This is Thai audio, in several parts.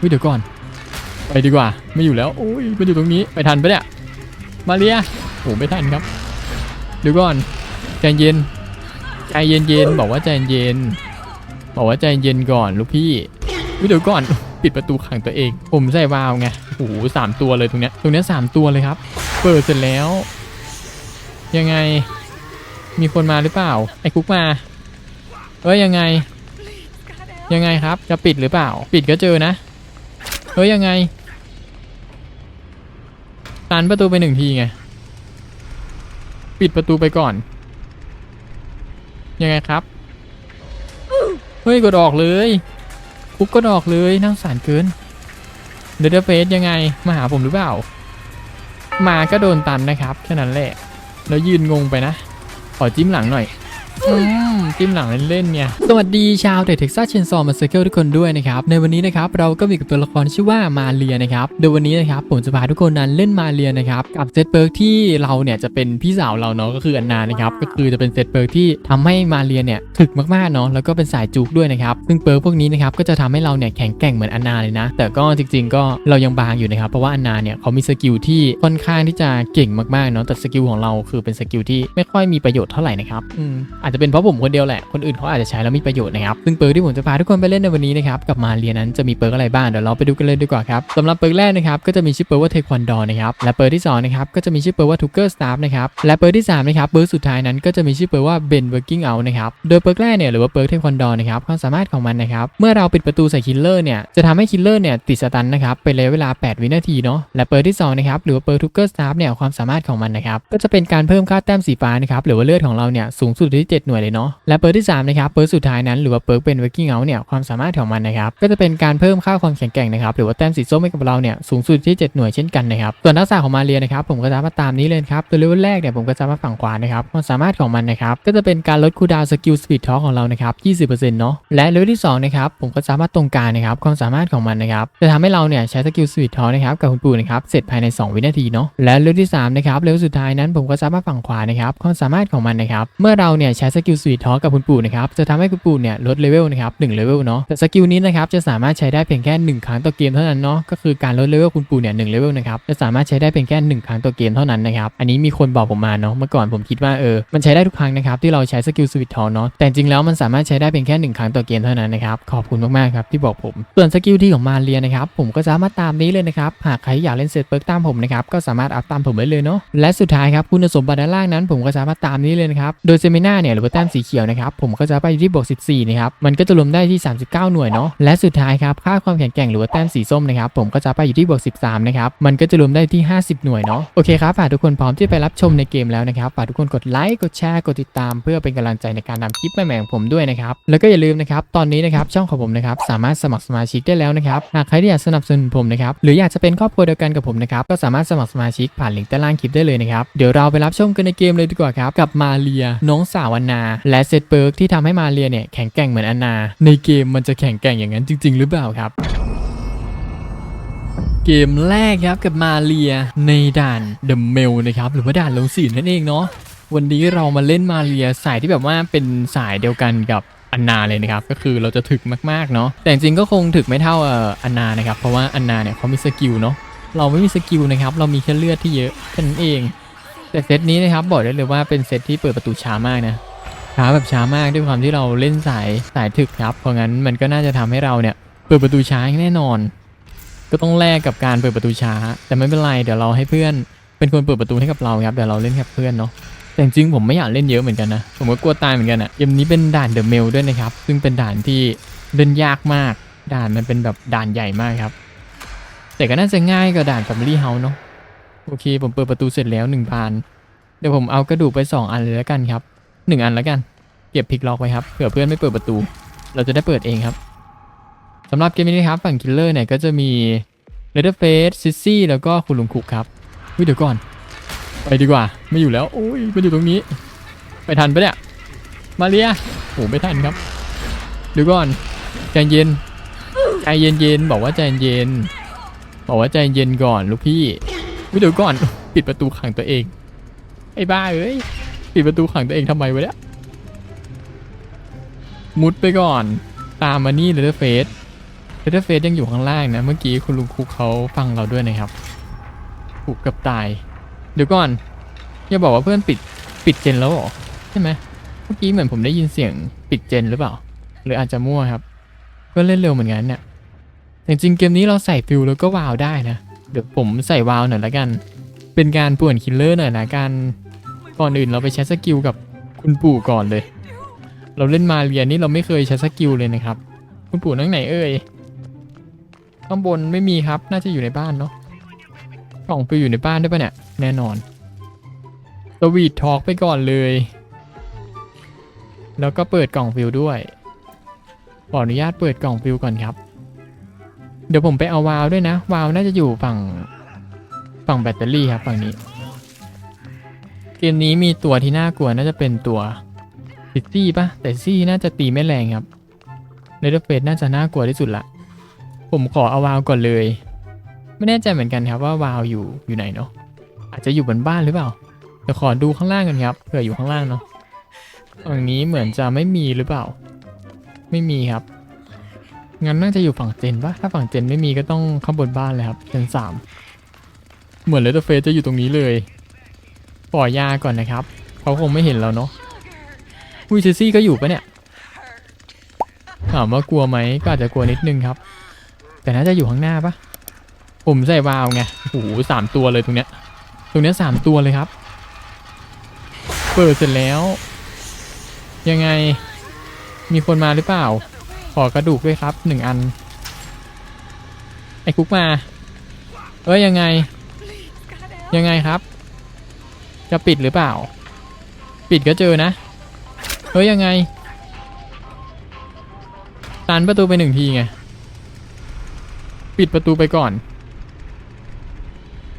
เฮ้ยเดี๋ยวก่อน ไปดีกว่า ไม่อยู่แล้วโอ้ยมันอยู่ตรงนี้ไปทันปะเนี่ย มาเรียโอ้ไม่ทันครับเดี๋ยวก่อนใจเย็นใจเย็นเย็นๆบอกว่าใจเย็น บอกว่าใจเย็นก่อนลูกพี่เฮ้เดี๋ยวก่อนปิดประตูขังตัวเอง ผมใส่วาวไงโอ้โหสามตัวเลยตรงเนี้ยตรงเนี้ยสามตัวเลยครับ เปิดเสร็จแล้ว ยังไง มีคนมาหรือเปล่า ไอ้คุกมาเอ้ยยังไง ยังไงครับจะปิดหรือเปล่า ปิดก็เจอนะ ฮ้ยยังไงตันประตูไปหนึ่งทีไง ปิดประตูไปก่อน ยังไงครับ เฮ้ยกดออกเลยคุกก็ออกเลยน่าสงสารเกินเดดเฟสยังไง มาหาผมหรือเปล่า มาก็โดนตันนะครับแค่นั้นแหละ แล้วยืนงงไปนะ ขอจิ้มหลังหน่อย อืมจิ้มหลังเล่นๆเนี่ย สวัสดีชาวเดเท็กซัสเชนซอมาเซอร์เคิลทุกคนด้วยนะครับ ในวันนี้นะครับเราก็มีกับตัวละครชื่อว่ามาเรียนะครับ โดยวันนี้นะครับผมจะพาทุกคนนั้นเล่นมาเรียนะครับ กับเซตเปิร์กที่เราเนี่ยจะเป็นพี่สาวเราเนาะก็คืออันนานะครับ ก็คือจะเป็นเซตเปิร์กที่ทำให้มาเรียเนี่ยถึกมากๆเนาะแล้วก็เป็นสายจุกด้วยนะครับ ซึ่งเปิร์กพวกนี้นะครับก็จะทำให้เราเนี่ยแข็งแกร่งเหมือนอันนาเลยนะ แต่ก็จริง ๆ ก็เรายังบางอยู่นะครับเพราะว่าอันนาเนี่ยเขามีสกิลที่ค่อนข้างที่จะเก่งมากๆเนาะแต่สกิลของเราคือเป็นสกิลที่ไม่ค่อยมีประโยชน์เท่าไหร่นะครับอืมอจจะเป็นเพราะผมคนเดียวแหละ คนอื่นเขาอาจจะใช้แล้วมีประโยชน์นะครับ ซึ่งเปิร์กที่ผมจะพาทุกคนไปเล่นในวันนี้นะครับ กับมาเรียนนั้นจะมีเปิร์กอะไรบ้าง เดี๋ยวเราไปดูกันเลยดีกว่าครับสำหรับเปิร์กแรกนะครับ ก็จะมีชื่อเปิร์กว่าเทควันดอนะครับ และเปิร์กที่สองนะครับ ก็จะมีชื่อเปิร์กว่าทูเกอร์สตาฟนะครับ และเปิร์กที่สามนะครับ เปิร์กสุดท้ายนั้นก็จะมีชื่อเปิร์กว่าเบนเวิร์กิ้งเอานะครับ โดยเปิร์กแรกเนี่ยหรือว่าเปิร์กเทควันดอนะครับความสามารถของมันนะครับ เมื่อเราปิดประตูใส่คิลเลอร์เนี่ย จะทำให้คิลเลอร์เนี่ยติดสตันนะครับเป็นระยะเวลา 8 วินาทีเนาะ และเปิร์กที่สองนะครับหรือว่าเปิร์กทูเกอร์สตาฟเนี่ยความสามารถของมันนะครับก็จะเป็นการเพิ่มค่าแต้มสีฟ้านะครับหรือว่าเลือดของเราเนี่ยสูงสุดที่7 หน่วยเลยเนาะและเปิร์ที่สามนะครับเปิร์สุดท้ายนั้นหรือว่าเปิร์เป็น working out เนี่ยความสามารถของมันนะครับก็จะเป็นการเพิ่มค่าความแข็งแกร่งนะครับหรือว่าแต้มสีส้มให้กับเราเนี่ยสูงสุดที่ 7 หน่วยเช่นกันนะครับส่วนทักษะของมาเรียนะครับผมก็จะมาตามนี้เลยครับตัวเลเวลแรกเนี่ยผมก็จะมาฝั่งขวานะครับความสามารถของมันนะครับก็จะเป็นการลดคูดาวสกิลสปีดท็อของเรานะครับ20%เนาะและเลเวลที่สองนะครับผมก็สามารถตรงกลางนะครับความสามารถของมันนะครับจะทำให้เราเนี่ยใช้สกิลสปีดทอนะครับกับคุณปู่นะครับเสร็จภายใน 2 วินาทีเนาะและเลเวลที่สามนะครับเลเวลสุดท้ายนั้นผมก็สามารถฝั่งขวานะครับความสามารถของมันนะครับเมื่อเราเนี่ยใช้สกิลสปีดทอกับคุณปู่นะครับจะทำให้คุณปู่เนี่ยลดเลเวลนะครับ1เลเวลเนาะแต่สกิลนี้นะครับจะสามารถใช้ได้เพียงแค่1ครั้งต่อเกมเท่านั้นเนาะก็คือการลดเลเวลคุณปู่เนี่ยหนึ่งเลเวลนะครับจะสามารถใช้ได้เพียงแค่1ครั้งต่อเกมเท่านั้นนะครับอันนี้มีคนบอกผมมาเนาะเมื่อก่อนผมคิดว่าเออมันใช้ได้ทุกครั้งนะครับที่เราใช้สกิลสวิตทอเนาะแต่จริงแล้วมันสามารถใช้ได้เพียงแค่1ครั้งต่อเกมเท่านั้นนะครับขอบคุณมากๆครับที่บอกผมส่วนสกิลที่ของมาเรียนะครับผมก็สามารถตามนี้เลยนะครับหากใครอยากเล่นเซตเปิร์กตามผมนะครับก็สามารถอัพตามผมได้เลยเนาะและสุดท้ายครับคุณสมบัติด้านล่างนั้น ผมก็สามารถตามนี้เลยนะครับโดยเซมิน่าเนี่ยหรือว่าแต้มสีเขียวนะครับผมก็จะไปอยู่ที่บวก14นะครับมันก็จะรวมได้ที่ 39 หน่วยเนาะและสุดท้ายครับค่าความแข็งแกร่งหรือว่าแต้มสีส้มนะครับผมก็จะไปอยู่ที่บวก13นะครับมันก็จะรวมได้ที่ 50 หน่วยเนาะโอเคครับฝากทุกคนพร้อมที่ไปรับชมในเกมแล้วนะครับฝากทุกคนกดไลค์กดแชร์กดติดตาม เพื่อเป็นกำลังใจในการทำคลิปใหม่ๆของผมด้วยนะครับแล้วก็อย่าลืมนะครับตอนนี้นะครับช่องของผมนะครับสามารถสมัครสมาชิกได้แล้วนะครับหากใครที่อยากสนับสนุนผมนะครับหรืออยากจะเป็นครอบครัวเดียวกันกับผมนะครับก็สามารถสมัครสมาชิกผ่านลิงก์ใต้ล่างคลิปได้เลยนะครับเดี๋ยวเราไปรับชมกันในเกมเลยดีกว่าครับกับมาเรียน้องสาวอันนา และเซตเปิร์กที่ทำให้มาเรียเนี่ยแข็งแกร่งเหมือนอันนา ในเกมมันจะแข็งแกร่งอย่างนั้นจริง ๆ หรือเปล่าครับเกมแรกครับกับมาเรียในด่านเดอะเมลนะครับ หรือว่าด่านลงสีนั่นเองเนาะวันนี้เรามาเล่นมาเรียสายที่แบบว่าเป็นสายเดียวกันกับอันนาเลยนะครับ ก็คือเราจะถึกมากๆเนาะแต่จริงก็คงถึกไม่เท่าเอออันนานะครับ เพราะว่าอันนาเนี่ยเขามีสกิลเนาะเราไม่มีสกิลนะครับ เรามีแค่เลือดที่เยอะแค่นั้นเอง แต่เซตนี้นะครับบอกได้เลยว่าเป็นเซตที่เปิดประตูช้ามากนะ ช้าแบบช้ามากด้วยความที่เราเล่นสายสายถึกครับ เพราะงั้นมันก็น่าจะทำให้เราเนี่ยเปิดประตูช้าแน่นอน ก็ต้องแลกกับการเปิดประตูช้า แต่ไม่เป็นไรเดี๋ยวเราให้เพื่อนเป็นคนเปิดประตูให้กับเราครับเดี๋ยวเราเล่นกับเพื่อนเนาะแต่จริงๆผมไม่อยากเล่นเยอะเหมือนกันนะผมก็กลัวตายเหมือนกันอะเกมนี้เป็นด่านเดอะเมลด้วยนะครับซึ่งเป็นด่านที่เล่นยากมาก ด่านมันเป็นแบบด่านใหญ่มากครับ แต่ก็น่าจะง่ายกว่าด่าน Family House เนาะโอเค ผมเปิดประตูเสร็จแล้วหนึ่งบานเดี๋ยวผมเอากระดูกไปสองอันเลยแล้วกันครับ หนึ่งอันแล้วกัน เก็บพิกล็อกไว้ครับเผื่อเพื่อนไม่เปิดประตู เราจะได้เปิดเองครับสำหรับเกมนี้นะครับฝั่งคิลเลอร์เนี่ยก็จะมีเลเดอร์เฟสซิซี่แล้วก็คุณลุงคุกครับเฮ้ยเดี๋ยวก่อน ไปดีกว่าไม่อยู่แล้วโอ้ยมันอยู่ตรงนี้ ไปทันปะเนี่ยมาเรียโอ้ไม่ทันครับเดี๋ยวก่อนใจเย็นใจเย็นเย็นบอกว่าใจเย็น บอกว่าใจเย็นก่อนลูกพี่เฮ้ยเดี๋ยวก่อนปิดประตูขังตัวเองไอ้บ้าเอ้ย ปิดประตูขังตัวเองทำไมวะเนี่ยมุดไปก่อน ตามมานี่เลเดอร์เฟสเดตเฟสยังอยู่ข้างล่างนะ เมื่อกี้คุณลุงคุกเขาฟังเราด้วยนะครับคุกกับตาย เดี๋ยวก่อน อย่าบอกว่าเพื่อนปิดปิดเจนแล้วหรอ ใช่ไหมเมื่อกี้เหมือนผมได้ยินเสียงปิดเจนหรือเปล่า หรืออาจจะมั่วครับ เพื่อนเล่นเร็วเหมือนกันเนี่ยแต่จริงเกมนี้เราใส่ฟิลแล้วก็วาวได้นะ เดี๋ยวผมใส่วาวหน่อยละกัน เป็นการป่วนคิลเลอร์หน่อยนะการ ก่อนอื่นเราไปใช้สกิลกับคุณปู่ก่อนเลย เราเล่นมาเรียนนี่เราไม่เคยใช้สกิลเลยนะครับ คุณปู่นั่งไหนเอ่ย ข้างบนไม่มีครับ น่าจะอยู่ในบ้านเนาะกล่องฟิลอยู่ในบ้านได้ปะเนี่ย แน่นอนสวีททอล์กไปก่อนเลย แล้วก็เปิดกล่องฟิลด้วย ขออนุญาตเปิดกล่องฟิลก่อนครับ เดี๋ยวผมไปเอาวาล์วด้วยนะ วาล์วน่าจะอยู่ฝั่งฝั่งแบตเตอรี่ครับฝั่งนี้ เกมนี้มีตัวที่น่ากลัวน่าจะเป็นตัวซิซี่ปะแต่ซี่น่าจะตีไม่แรงครับเนเธอร์เฟสน่าจะน่ากลัวที่สุดละ ผมขอเอาวาวก่อนเลย ไม่แน่ใจเหมือนกันครับว่าวาวอยู่อยู่ไหนเนาะอาจจะอยู่บนบ้านหรือเปล่าเดี๋ยวขอดูข้างล่างกันครับเผื่ออยู่ข้างล่างเนาะฝั่งนี้เหมือนจะไม่มีหรือเปล่า ไม่มีครับงั้นน่าจะอยู่ฝั่งเจนปะถ้าฝั่งเจนไม่มีก็ต้องข้างบนบ้านเลยครับเจนสามเหมือนเลตเฟสจะอยู่ตรงนี้เลย ปล่อยยาก่อนนะครับ เขาคงไม่เห็นเราเนาะอุ้ยเซซี่ก็อยู่ปะเนี่ยถามว่ากลัวไหมก็อาจจะกลัวนิดนึงครับ แต่น่าจะอยู่ข้างหน้าปะผมใส่วาวไงโอ้โหสามตัวเลยตรงเนี้ย ตรงเนี้ยสามตัวเลยครับ เปิดเสร็จแล้ว ยังไงมีคนมาหรือเปล่า ขอกระดูกด้วยครับหนึ่งอัน ไอ้คุกมา เอ้ยยังไง ยังไงครับ จะปิดหรือเปล่า ปิดก็เจอนะ เฮ้ยยังไงตันประตูไปหนึ่งทีไง ปิดประตูไปก่อน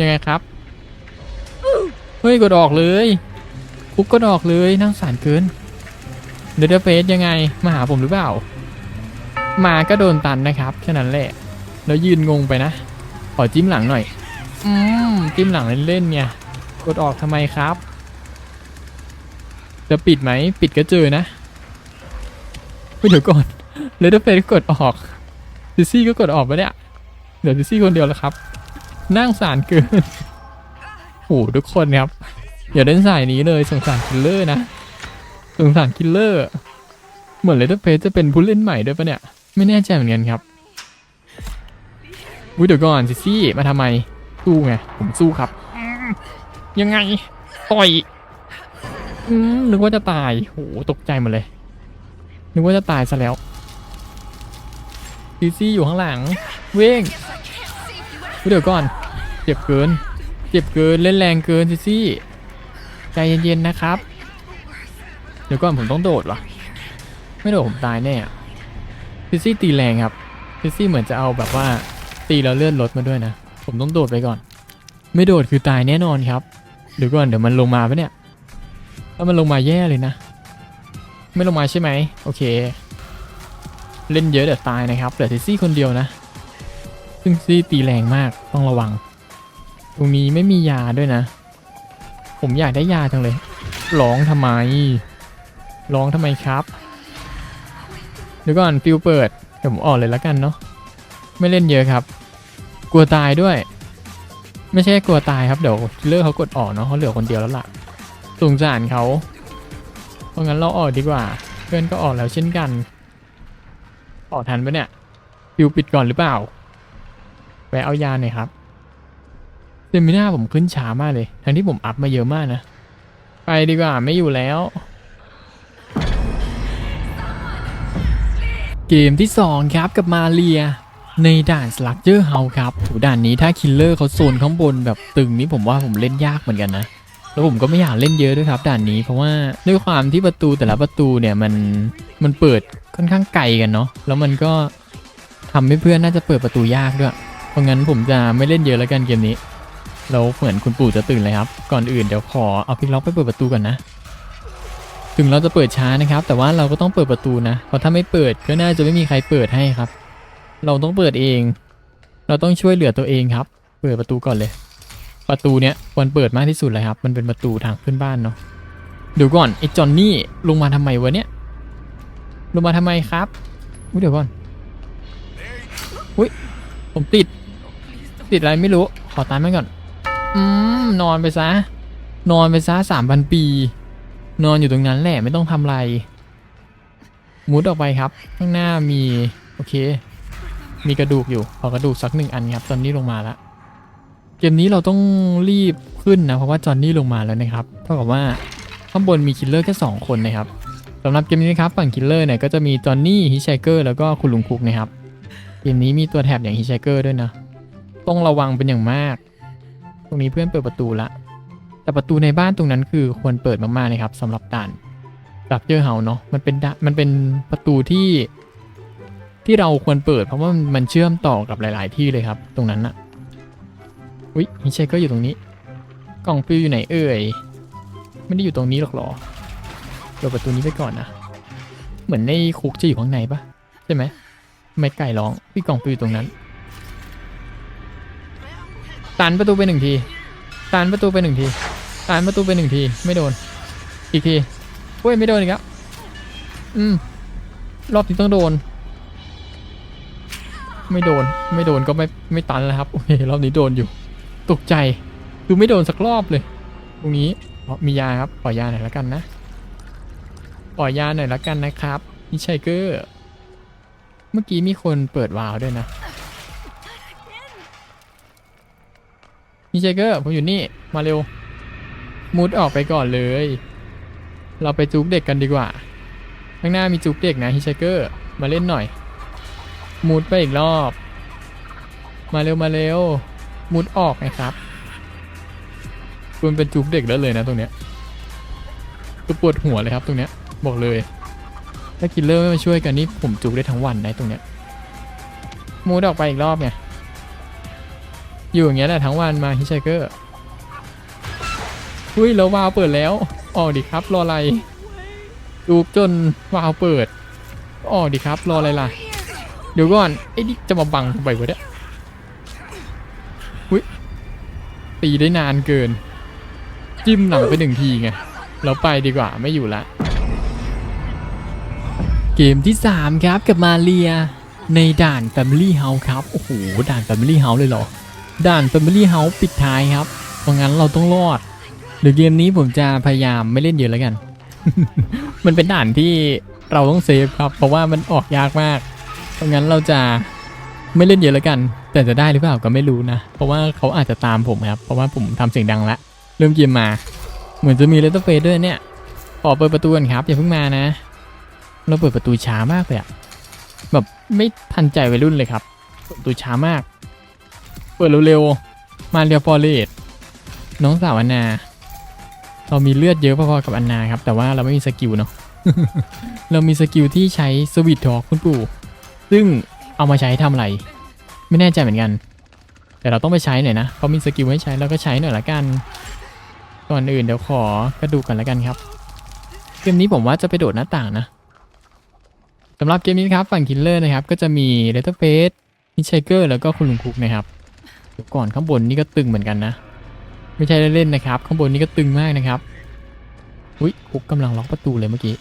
ยังไงครับ เฮ้ยกดออกเลย คุกกดออกเลยน่งสารเกิน เดอะเฟสยังไง มาหาผมหรือเปล่า มาก็โดนตันนะครับแค่นั้นแหละ แล้วยืนงงไปนะ ขอจิ้มหลังหน่อย อืมจิ้มหลังเล่นๆไง กดออกทำไมครับ จะปิดไหม ปิดก็เจอนะเฮ้ยเดี๋ยวก่อนเลดเดอร์เฟสกดออกซิซี่ก็กดออกไปะเนี่ยเดี๋ยวซิซี่คนเดียวแล้วครับ นั่งสารเกินโหทุกคนครับ อย่าเล่นสายนี้เลยสงสารคิลเลอร์นะสงสารคิลเลอร์ เหมือนเลดเดอร์เฟสจะเป็นผู้เล่นใหม่ด้วยปะเนี่ย ไม่แน่ใจเหมือนกันครับอุ้ยเดี๋ยวก่อนซิซี่มาทำไม สู้ไง ผมสู้ครับ ยังไง ต่อย อืมนึกว่าจะตาย โห ตกใจหมดเลย นึกว่าจะตายซะแล้วซีซี่อยู่ข้างหลัง เว้งเดี๋ยวก่อน เจ็บเกิน เจ็บเกิน เล่นแรงเกินซีซี่ ใจเย็นๆนะครับ เดี๋ยวก่อนผมต้องโดดวะไม่โดดผมตายแน่ซีซี่ตีแรงครับซีซี่เหมือนจะเอาแบบว่าตีแล้วเลื่อนรถมาด้วยนะ ผมต้องโดดไปก่อน ไม่โดดคือตายแน่นอนครับเดี๋ยวก่อนเดี๋ยวมันลงมาปะเนี่ยถ้ามันลงมาแย่เลยนะ ไม่ลงมาใช่ไหมโอเค เล่นเยอะเดี๋ยวตายนะครับเหลือเทซี่คนเดียวนะ ซึ่งซี่ตีแรงมากต้องระวัง ตรงนี้ไม่มียาด้วยนะ ผมอยากได้ยาจังเลยร้องทำไมร้องทำไมครับเดี๋ยวก่อนฟิวเปิดเดี๋ยวผมออกเลยแล้วกันเนาะไม่เล่นเยอะครับ กลัวตายด้วย ไม่ใช่กลัวตายครับเดี๋ยวเลิกเขากดออกเนาะเขาเหลือคนเดียวแล้วล่ะสงสารเขาเพราะงั้นเราออกดีกว่า เพื่อนก็ออกแล้วเช่นกันออกทันปะเนี่ยฟิวปิดก่อนหรือเปล่าแวะเอายาหน่อยครับเซมิน่าผมขึ้นช้ามากเลย ทั้งที่ผมอัพมาเยอะมากนะ ไปดีกว่าไม่อยู่แล้ว เกมที่ 2 ครับกับมาเรีย ในด่านสลักเจอร์เฮาครับโหด่านนี้ถ้าคิลเลอร์เขาโซนข้างบนแบบตึงนี้ผมว่าผมเล่นยากเหมือนกันนะ แล้วผมก็ไม่อยากเล่นเยอะด้วยครับด่านนี้เพราะว่าด้วยความที่ประตูแต่ละประตูเนี่ยมันมันเปิดค่อนข้างไกลกันเนาะแล้วมันก็ทำให้เพื่อนน่าจะเปิดประตูยากด้วย เพราะงั้นผมจะไม่เล่นเยอะแล้วกันเกมนี้แล้วเหมือนคุณปู่จะตื่นเลยครับ ก่อนอื่นเดี๋ยวขอเอาพิกล็อกไปเปิดประตูก่อนนะ ถึงเราจะเปิดช้านะครับ แต่ว่าเราก็ต้องเปิดประตูนะ เพราะถ้าไม่เปิดก็น่าจะไม่มีใครเปิดให้ครับ เราต้องเปิดเอง เราต้องช่วยเหลือตัวเองครับ เปิดประตูก่อนเลย ประตูเนี้ยควรเปิดมากที่สุดเลยครับ มันเป็นประตูทางขึ้นบ้านเนาะเดี๋ยวก่อนไอ้จอนนี่ลงมาทำไมวะเนี่ย ลงมาทำไมครับอุ๊ยเดี๋ยวก่อนอุ้ยผมติด ติดอะไรไม่รู้ ขอตามมันก่อน อืมนอนไปซะ นอนไปซะสามพันปี นอนอยู่ตรงนั้นแหละไม่ต้องทำอะไร มุดออกไปครับ ข้างหน้ามี โอเค มีกระดูกอยู่ขอกระดูกสักหนึ่งอันครับตอนนี้ลงมาแล้วเกมนี้เราต้องรีบขึ้นนะเพราะว่าจอห์นนี่ลงมาแล้วนะครับเท่ากับว่าข้างบนมีคิลเลอร์แค่สองคนนะครับสำหรับเกมนี้นะครับฝั่งคิลเลอร์เนี่ยก็จะมีจอห์นนี่ฮิชไชเกอร์แล้วก็คุณลุงคุกนะครับเกมนี้มีตัวแถบอย่างฮิชไชเกอร์ด้วยนะต้องระวังเป็นอย่างมาก ตรงนี้เพื่อนเปิดประตูละแต่ประตูในบ้านตรงนั้นคือควรเปิดมากๆนะครับสำหรับด่านดับเจอเฮาเนาะมันเป็นด่านมันเป็นประตูที่ ที่เราควรเปิดเพราะว่ามันเชื่อมต่อกับหลาย ๆ ที่เลยครับ ตรงนั้นอะอุ๊ยฮิชไชเกอร์อยู่ตรงนี้ กล่องฟิวอยู่ไหนเอ่ยไม่ได้อยู่ตรงนี้หรอกหรอเปิดประตูนี้ไปก่อนนะเหมือนในคุกจะอยู่ข้างในปะใช่ไหมไม่ไก่ร้องพี่กล่องฟิวอยู่ตรงนั้นตันประตูไปหนึ่งทีตันประตูไปหนึ่งทีตันประตูไปหนึ่งทีไม่โดน อีกทีเฮ้ยไม่โดนอีกแล้วอืมรอบนี้ต้องโดน ไม่โดนไม่โดนก็ไม่ไม่ตันแล้วครับโอเครอบนี้โดนอยู่ ตกใจคือไม่โดนสักรอบเลย ตรงนี้อ๋อมียาครับขอยาหน่อยละกันนะขอยาหน่อยละกันนะครับนิชัยเกอร์เมื่อกี้มีคนเปิดวาล์วด้วยนะนิชัยเกอร์ผมอยู่นี่มาเร็วมุดออกไปก่อนเลย เราไปจุกเด็กกันดีกว่า ข้างหน้ามีจุกเด็กนะฮิชเกอร์ มาเล่นหน่อย มุดไปอีกรอบ มาเร็วมาเร็ว มุดออกนะครับคุณเป็นจุกเด็กแล้วเลยนะตรงเนี้ยตัวปวดหัวเลยครับตรงเนี้ย บอกเลย ถ้าคิลเลอร์ไม่มาช่วยกันนี่ผมจุกได้ทั้งวันนะตรงเนี้ยมุดออกไปอีกรอบไงอยู่อย่างเงี้ยแหละทั้งวันมาฮิชเกอร์อุ้ยแล้ววาวเปิดแล้วออกดิครับรออะไรดูจนวาวเปิดออกดิครับรออะไรล่ะ เดี๋ยวก่อนไอ้นี่จะมาบังทำไมวะเนี่ยอุ้ยตีได้นานเกิน จิ้มหลังไปหนึ่งทีไงเราไปดีกว่าไม่อยู่ละ เกมที่ 3 ครับกับมาเรีย ในด่าน Family House ครับ โอ้โห ด่าน Family House เลยเหรอ ด่าน Family House ปิดท้ายครับ เพราะงั้นเราต้องรอดเดี๋ยวเกมนี้ผมจะพยายามไม่เล่นเยอะแล้วกัน มันเป็นด่านที่เราต้องเซฟครับ เพราะว่ามันออกยากมาก ราะงั้นเราจะไม่เล่นเยอะแล้วกัน แต่จะได้หรือเปล่าก็ไม่รู้นะ เพราะว่าเขาอาจจะตามผมครับ เพราะว่าผมทำเสียงดังละ เริ่มเกมมา เหมือนจะมีเลตเตอร์เฟสด้วยเนี่ยขอเปิดประตูกันครับ อย่าเพิ่งมานะ เราเปิดประตูช้ามากเลยอะแบบไม่ทันใจวัยรุ่นเลยครับเปิดประตูช้ามาก เปิดเร็วๆ มาเรียฟอร์เรสน้องสาวอันนา เรามีเลือดเยอะพอๆกับอันนาครับ แต่ว่าเราไม่มีสกิลเนาะ เรามีสกิลที่ใช้สวิตทอกคุณปู่ ซึ่งเอามาใช้ทำอะไร ไม่แน่ใจเหมือนกัน แต่เราต้องไปใช้หน่อยนะเขามีสกิลให้ใช้เราก็ใช้หน่อยละกัน ก่อนอื่นเดี๋ยวขอกระดูกกันละกันครับ เกมนี้ผมว่าจะไปโดดหน้าต่างนะสำหรับเกมนี้ครับฝั่งคิลเลอร์นะครับ ก็จะมีเลตเตอร์เฟสมิชเกอร์แล้วก็คุณลุงคุกนะครับก่อนข้างบนนี่ก็ตึงเหมือนกันนะ ไม่ใช่เล่นๆนะครับ ข้างบนนี่ก็ตึงมากนะครับอุ้ยคุกกำลังล็อกประตูเลยเมื่อกี้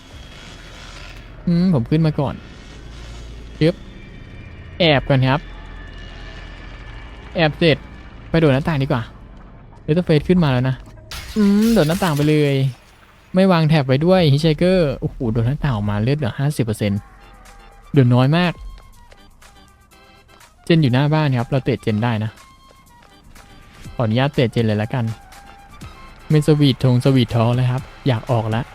อืมผมขึ้นมาก่อน เย็บแอบก่อนครับ แอบเสร็จไปโดดหน้าต่างดีกว่าเลตเตอร์เฟสขึ้นมาแล้วนะ อืมโดดหน้าต่างไปเลย ไม่วางแถบไว้ด้วยฮิชเกอร์โอ้โหโดดหน้าต่างออกมาเลือดเหลือห้าสิบเปอร์เซ็นต์เดือดน้อยมาก เจนอยู่หน้าบ้านครับ เราเตะเจนได้นะขออนุญาตเตะเจนเลยละกันไม่สวีททงสวีททอเลยครับ อยากออกแล้ว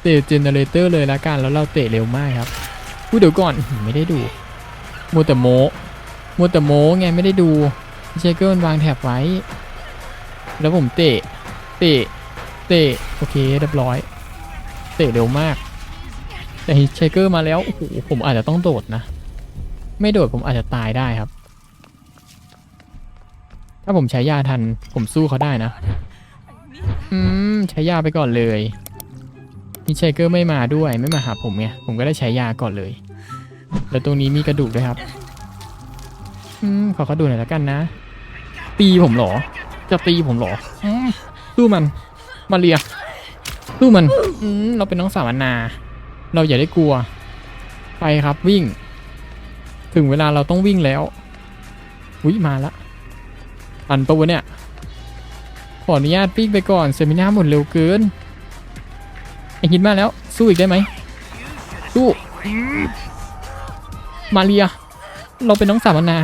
เตะเจเนเรเตอร์เลยละกันแล้วเราเตะเร็วมากครับ พูดเดี๋ยวก่อนไม่ได้ดูมัวแต่โมมัวแต่โมไงไม่ได้ดูฮิชเกอร์มันวางแถบไว้ แล้วผมเตะ เตะ เตะ โอเคเรียบร้อย เตะเร็วมาก แต่ฮิชเกอร์มาแล้ว โอ้โห ผมอาจจะต้องโดดนะ ไม่โดดผมอาจจะตายได้ครับ ถ้าผมใช้ยาทัน ผมสู้เขาได้นะ อืม ใช้ยาไปก่อนเลย ฮิชเกอร์ไม่มาด้วยไม่มาหาผมไงผมก็ได้ใช้ยาก่อนเลย แล้วตรงนี้มีกระดูกด้วยครับ อืมขอกระดูกหน่อยแล้วกันนะ ตีผมหรอ จะตีผมหรอสู้มัน มาเรียสู้มัน อืมเราเป็นน้องสาวนนาเราอย่าได้กลัว ไปครับวิ่ง ถึงเวลาเราต้องวิ่งแล้วอุ้ยมาละอันปะวะเนี่ยขออนุญาตปิ้งไปก่อนเซมินาหมดเร็วเกิน ไอหินมาแล้ว สู้อีกได้ไหมสู้มาเรีย เราเป็นน้องสาวนา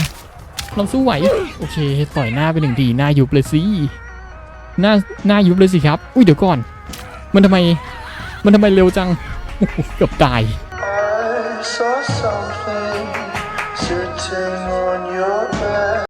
เราสู้ไหว โอเค ต่อยหน้าไปหนึ่งทีหน้ายุบเลยสิหน้าหน้ายุบเลยสิครับ อุ้ยเดี๋ยวก่อน มันทำไม มันทำไมเร็วจังเกือบตาย so